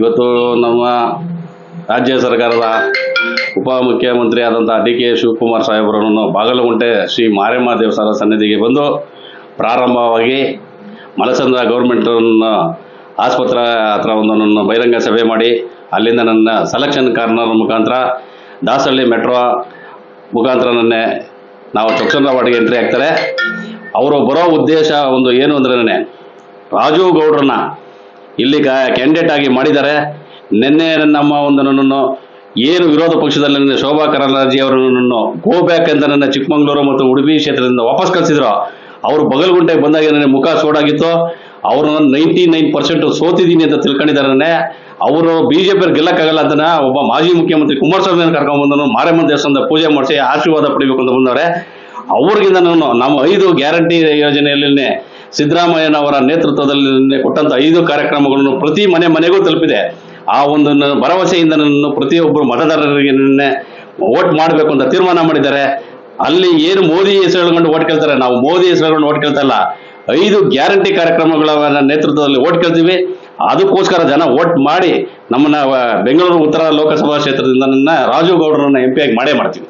ಇವತ್ತು ನಮ್ಮ ರಾಜ್ಯ ಸರ್ಕಾರದ ಉಪಮುಖ್ಯಮಂತ್ರಿ ಆದಂಥ ಡಿ ಕೆ ಶಿವಕುಮಾರ್ ಸಾಹೇಬರನ್ನು ಬಾಗಲಗುಂಟೆ ಶ್ರೀ ಮಾರಮ್ಮ ದೇವಸ್ಥಾನ ಸನ್ನಿಧಿಗೆ ಬಂದು ಪ್ರಾರಂಭವಾಗಿ ಮಲಸಂದ್ರ ಗೌರ್ಮೆಂಟನ್ನು ಆಸ್ಪತ್ರೆ ಹತ್ರ ಒಂದು ನನ್ನ ಬಹಿರಂಗ ಸಭೆ ಮಾಡಿ, ಅಲ್ಲಿಂದ ನನ್ನ ಸೆಲೆಕ್ಷನ್ ಕಾರ್ನರ್ ಮುಖಾಂತರ ದಾಸಹಳ್ಳಿ ಮೆಟ್ರೋ ಮುಖಾಂತರ ನನ್ನೆ ನಾವು ಚೊಕ್ಸಂದ್ರವಾಡಿಗೆ ಎಂಟ್ರಿ ಆಗ್ತಾರೆ. ಅವರು ಬರೋ ಉದ್ದೇಶ ಒಂದು ಏನು ಅಂದ್ರೆ ರಾಜು ಗೌಡ್ರನ್ನ ಇಲ್ಲಿ ಕ್ಯಾಂಡಿಡೇಟ್ ಆಗಿ ಮಾಡಿದ್ದಾರೆ. ನಿನ್ನೆ ನಮ್ಮ ಒಂದು ನನ್ನನ್ನು ಏನು ವಿರೋಧ ಪಕ್ಷದಲ್ಲಿ ನನ್ನ ಶೋಭಾ ಕರಾಲಾರ್ಜಿ ಅವರು ನನ್ನನ್ನು ಗೋ ಬ್ಯಾಕ್ ಅಂತ ನನ್ನ ಚಿಕ್ಕಮಗಳೂರು ಮತ್ತು ಉಡುಪಿ ಕ್ಷೇತ್ರದಿಂದ ವಾಪಸ್ ಕಳಿಸಿದ್ರು. ಅವರು ಬಗಲ್ಗುಂಟೆಗೆ ಬಂದಾಗ ನನಗೆ ಮುಖ ಸೋಡಾಗಿತ್ತು. ಅವರು ನೈಂಟಿ ನೈನ್ ಪರ್ಸೆಂಟ್ ಸೋತಿದ್ದೀನಿ ಅಂತ ತಿಳ್ಕೊಂಡಿದ್ದಾರೆ ನನಗೆ ಅವರು ಬಿಜೆಪಿ ಗೆಲ್ಲಕ್ಕಾಗಲ್ಲ ಅಂತ ಒಬ್ಬ ಮಾಜಿ ಮುಖ್ಯಮಂತ್ರಿ ಕುಮಾರಸ್ವಾಮಿ ಕರ್ಕೊಂಡ್ಬಂದನು ಮಾರಮ್ಮನ ದೇವಸ್ಥಾನದ ಪೂಜೆ ಮಾಡಿಸಿ ಆಶೀರ್ವಾದ ಪಡಿಬೇಕು ಅಂತ ಬಂದವ್ರೆ. ಅವ್ರಿಗಿಂತ ನಾನು ನಮ್ಮ ಐದು ಗ್ಯಾರಂಟಿ ಯೋಜನೆಯಲ್ಲಿ ಸಿದ್ದರಾಮಯ್ಯನವರ ನೇತೃತ್ವದಲ್ಲಿ ಕೊಟ್ಟಂತ ಐದು ಕಾರ್ಯಕ್ರಮಗಳನ್ನು ಪ್ರತಿ ಮನೆ ಮನೆಗೂ ತಲುಪಿದೆ. ಆ ಒಂದು ಭರವಸೆಯಿಂದ ನನ್ನನ್ನು ಪ್ರತಿಯೊಬ್ಬರು ಮತದಾರರಿಗೆ ನಿನ್ನೆ ವೋಟ್ ಮಾಡಬೇಕು ಅಂತ ತೀರ್ಮಾನ ಮಾಡಿದ್ದಾರೆ. ಅಲ್ಲಿ ಏನು ಮೋದಿ ಹೆಸರು ಹೇಳ್ಕೊಂಡು ಓಟ್ ಕೇಳ್ತಾರೆ? ನಾವು ಮೋದಿ ಹೆಸರು ಹೇಳ್ಕೊಂಡು ಓಟ್ ಕೇಳ್ತಾ ಇಲ್ಲ. ಐದು ಗ್ಯಾರಂಟಿ ಕಾರ್ಯಕ್ರಮಗಳ ನೇತೃತ್ವದಲ್ಲಿ ಓಟ್ ಕೇಳ್ತೀವಿ. ಅದಕ್ಕೋಸ್ಕರ ಜನ ಓಟ್ ಮಾಡಿ ನಮ್ಮನ್ನ ಬೆಂಗಳೂರು ಉತ್ತರ ಲೋಕಸಭಾ ಕ್ಷೇತ್ರದಿಂದ ನನ್ನ ರಾಜು ಗೌಡರನ್ನ ಎಂ ಆಗಿ ಮಾಡೇ ಮಾಡ್ತೀವಿ.